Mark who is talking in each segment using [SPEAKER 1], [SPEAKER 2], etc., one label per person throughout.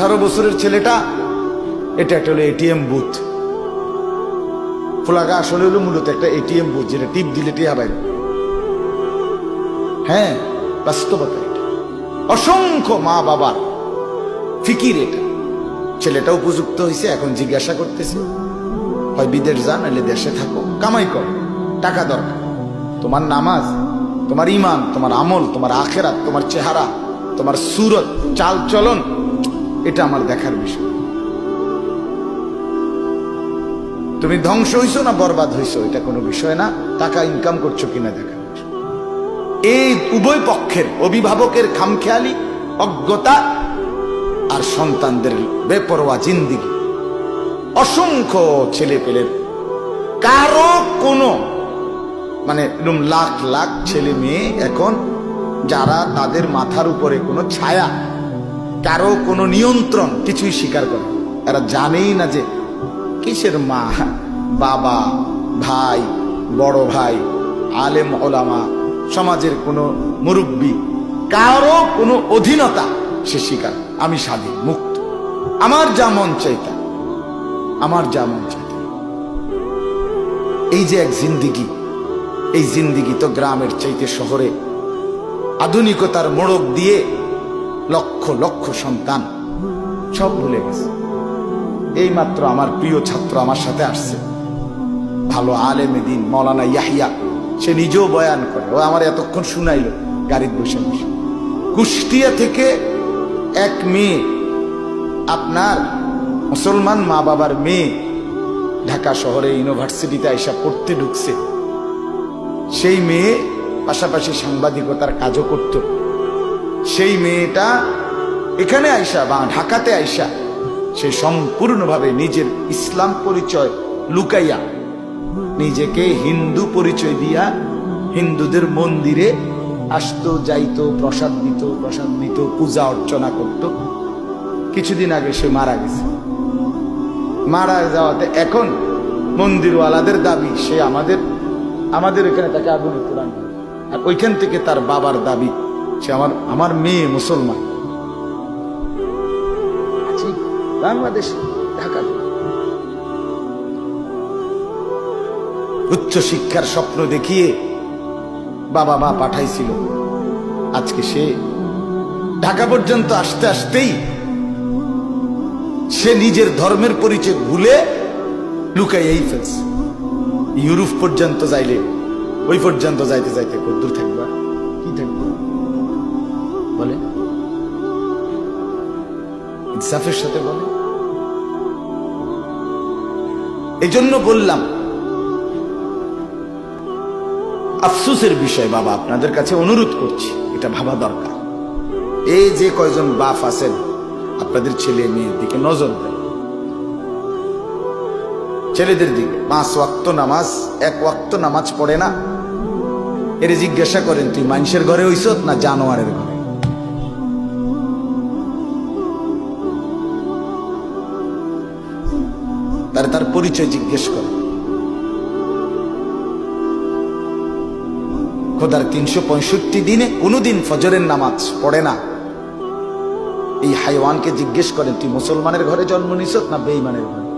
[SPEAKER 1] আঠারো বছরের ছেলেটা, এটা একটা হলো এটিএম বুথ। ফোলাগা আসলে হলো মূলত একটা এটিএম বুথ, যেটা টিপ দিলে টিয়া বাইরে হ্যাঁ বাস্তবতা এটা। অসংখ্য মা বাবার ফিকির এটা। ছেলেটা উপযুক্ত হয়েছে এখন জিজ্ঞাসা করতেছে, হয় বিদেশ যান নাহলে দেশে থাকো। কামাই কর, টাকা দরকার। তোমার নামাজ, তোমার ইমান তোমার আমল, তোমার আখেরাত, তোমার চেহারা, তোমার সুরত চাল চলন এটা আমার দেখার বিষয়। তুমি ধ্বংস হইছো না বরবাদ হইছো, এটা কোনো বিষয় না। টাকা ইনকাম করছ কিনা বিষয়। এই উভয় পক্ষের অভিভাবকের খামখেয়ালি, অজ্ঞতা আর সন্তানদের বেপরোয়া জিন্দিগি। অসংখ্য ছেলে পেলের কারও কোনো মানে এরকম লাখ লাখ ছেলে মেয়ে এখন, যারা তাদের মাথার উপরে কোনো ছায়া কারও কোনো নিয়ন্ত্রণ কিছুই স্বীকার করে এরা জানেই না যে কিসের মা, বাবা, ভাই, বড় ভাই, আলেম, ওলামা, সমাজের কোনো মুরব্বী, কারও কোনো অধীনতা সে স্বীকার আমি স্বাধীন, মুক্ত। আমার যা মন চাইতা আমার যা মন চাইতা এই যে এক জিন্দিগি, এই জিন্দিগি তো গ্রামের চাইতে শহরে আধুনিকতার মোড়ক দিয়ে লক্ষ লক্ষ সন্তান সব ভুলে গেছে। এই মাত্র আমার প্রিয় ছাত্র আমার সাথে আসছে। ভালো আলেমে দিন, মৌলানা ইয়াহিয়া, সে নিজেও বয়ান করে। ও আমার এতক্ষণ শুনাইল, গাড়ির বসে বসে। কুষ্টিয়া থেকে এক মেয়ে, আপনার মুসলমান মা বাবার মেয়ে, ঢাকা শহরে ইউনিভার্সিটিতে আইসা পড়তে ঢুকছে। সেই মেয়ে পাশাপাশি সাংবাদিকতার কাজও করত। সেই মেয়েটা এখানে আইসা বা ঢাকাতে আইসা সে সম্পূর্ণভাবে নিজের ইসলাম পরিচয় লুকাইয়া, নিজেকে হিন্দু পরিচয় দিয়া হিন্দুদের মন্দিরে আসতো, যাইতো, প্রসাদ দিত প্রসাদ দিত পূজা অর্চনা করত। কিছুদিন আগে সে মারা গেছে। মারা যাওয়াতে এখন মন্দিরওয়ালাদের দাবি, সে আমাদের আমাদের এখানে তাকে আগুনে পুরান আর ওইখান থেকে তার বাবার দাবি সে আমার আমার মেয়ে মুসলমান। বাংলাদেশ, ঢাকা। উচ্চ শিক্ষার স্বপ্ন দেখিয়ে বাবা মা পাঠাইছিল। আজকে সে ঢাকা পর্যন্ত আসতে আসতেই সে নিজের ধর্মের পরিচয় ভুলে লুকাইয়াই ফেলছে। ইউরোপ পর্যন্ত যাইলে, ওই পর্যন্ত যাইতে যাইতে কদ্দূর থাকবা? ইনসাফের সাথে বলে। এই জন্য বললাম, আফসোসের বিষয় বাবা, আপনাদের কাছে অনুরোধ করছি, এটা ভাবা দরকার। এই যে কয়জন বাপ আছেন, আপনাদের ছেলে মেয়ের দিকে নজর দেন। ছেলেদের দিকে, পাঁচ ওয়াক্ত নামাজ, এক ওয়াক্ত নামাজ পড়ে না। এর জিজ্ঞাসা করেন, তুই মানুষের ঘরে হইস না জানোয়ারের ঘরে? তার তার পরিচয় জিজ্ঞেস করে। খোদার তিনশো পঁয়ষট্টি দিনে কোনোদিন ফজরের নামাজ পড়ে না। এই হাইওয়ানকে জিজ্ঞেস করেন তুই মুসলমানের ঘরে জন্ম নিস না বেইমানের ঘরে?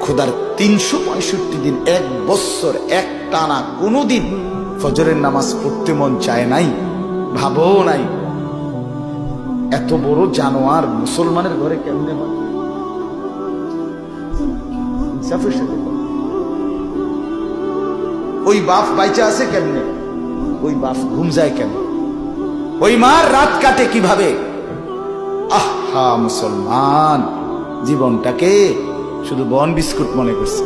[SPEAKER 1] খোদার তিনশো পঁয়ষট্টি দিন, এক বছর, এক টানা কোনোদিন ফজরের নামাজ পড়তে মন চায় নাই, ভাবও নাই। এত বড় জানোয়ার মুসলমানের ঘরে কেমনে হয়? ওই বাপ বাইচা আছে কেমনে? ওই বাপ ঘুম যায় কেন ওই মার রাত কাটে কীভাবে? আহা, মুসলমান, জীবনটাকে শুধু বন বিস্কুট মনে করছে।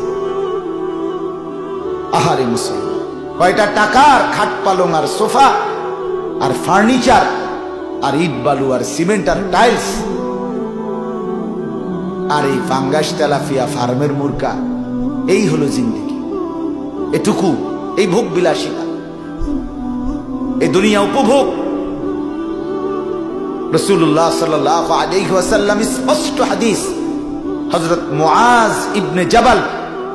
[SPEAKER 1] আহারে মুসলমান, কয়টা টাকার খাট পালং আর সোফা আর ফার্নিচার আর ইট, বালু আর সিমেন্ট আর টাইলস। আর এই ফাঙ্গাস তেলাফিয়া ফার্মের মুরকা এই হলো জিন্দিগি। এটুকু এই ভোগ বিলাসিতা এই দুনিয়া উপভোগ। রসুল্লাহ সাল্লাহ আলাইহি ওয়াসাল্লাম, স্পষ্ট হাদিস। হযরত মুআজ ইবনে জাবাল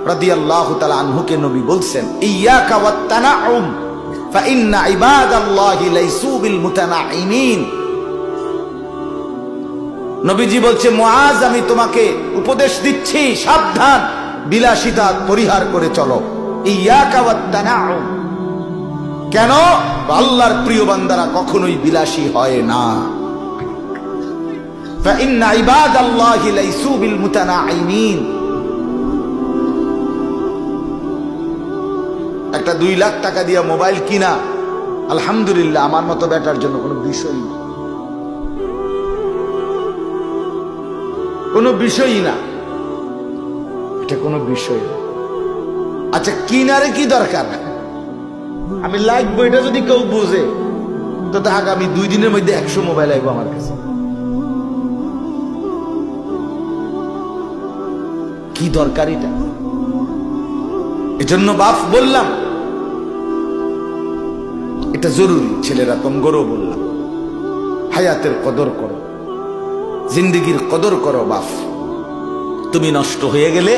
[SPEAKER 1] রাদিয়াল্লাহু তাআলা আনহুকে নবী বলছেন ইয়াকা ওয়াত তানাউম فإن عباد الله ليسوا بالمتنعمين নবীজি বলছে মুআজ আমি তোমাকে উপদেশ দিচ্ছি সাবধান বিলাসিতা পরিহার করে চলো ইয়াকা ওয়াত্তানাউম কেন আল্লাহর প্রিয় বান্দারা কখনোই বিলাসী হয় না فإن عباد الله ليسوا بالمتنعمين একটা দুই লাখ টাকা দিয়া মোবাইল কিনা, আলহামদুলিল্লাহ আমার মতো বেটার জন্য কোনো বিষয় না। কোনো বিষয়ই না। এটা কোনো বিষয় না। আচ্ছা কিনারে কি দরকার? আমি লাগবো এটা যদি কেউ বুঝে, তো তা আগামী দুই দিনের মধ্যে একশো মোবাইল আইবো আমার কাছে। কি দরকার এটা? এজন্য বাপ বললাম এটা জরুরি, ছেলেরা কম গরো বললাম হায়াতের কদর করো, জিন্দিগির কদর করো, বাপ। তুমি নষ্ট হয়ে গেলে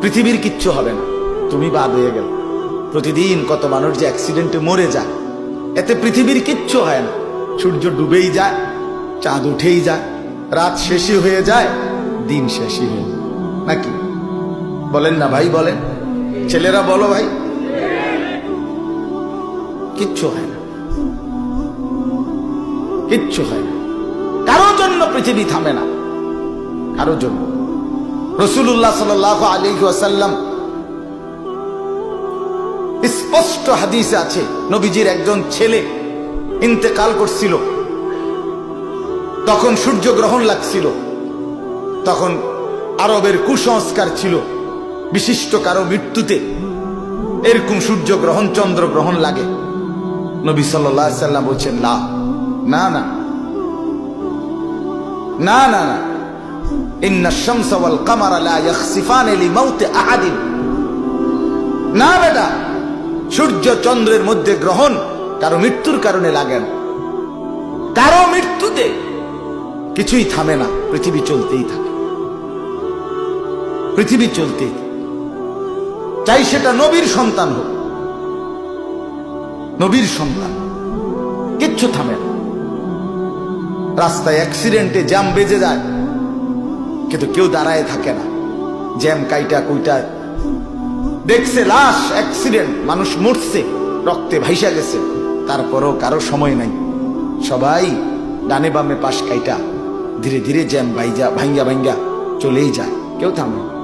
[SPEAKER 1] পৃথিবীর কিচ্ছু হবে না, তুমি বাদ হয়ে গেলে। প্রতিদিন কত মানুষ যে অ্যাক্সিডেন্টে মরে যায়, এতে পৃথিবীর কিচ্ছু হয় না। সূর্য ডুবেই যায়, চাঁদ উঠেই যায়, রাত শেষই হয়ে যায়, দিন শেষই হয়ে নাকি? বলেন না ভাই, বলেন। ছেলেরা বলো ভাই। কিচ্ছু হয় না। কিচ্ছু হয় না। কারোর জন্য পৃথিবী থামে না। কারোর জন্য। রসুল্লাহ সাল আলী আসাল্লাম স্পষ্ট হাদিসে আছে, নবীজির একজন ছেলে ইন্তেকাল করছিল। তখন সূর্য গ্রহণ লাগছিল। তখন আরবের কুসংস্কার ছিল। বিশিষ্ট কারও মৃত্যুতে এরকম সূর্য গ্রহণ, চন্দ্র গ্রহণ লাগে। নবী সাল্লাম বলছেন, না না না না না না। ইন্না শামসা লা না, বেটা, সূর্য চন্দ্রের মধ্যে গ্রহণ কারও মৃত্যুর কারণে লাগে না। কারও মৃত্যুতে কিছুই থামে না, পৃথিবী চলতেই থাকে। পৃথিবী চলতেই চাই সেটা নবীর সন্তান হোক নবীর সন্তান কিচ্ছু থামে না। রাস্তায় অ্যাক্সিডেন্টে জ্যাম বেজে যায়, কিন্তু কেউ দাঁড়ায় থাকে না। জ্যাম কাইটা কুইটা। দেখছে লাশ অ্যাক্সিডেন্ট মানুষ মরছে, রক্তে ভাইসা গেছে। তারপরও কারও সময় নাই। সবাই ডানে বামে পাশ কাইটা। ধীরে ধীরে জ্যাম ভাইজা ভাঙ্গা ভাঙ্গা চলেই যায়। কেউ থামে।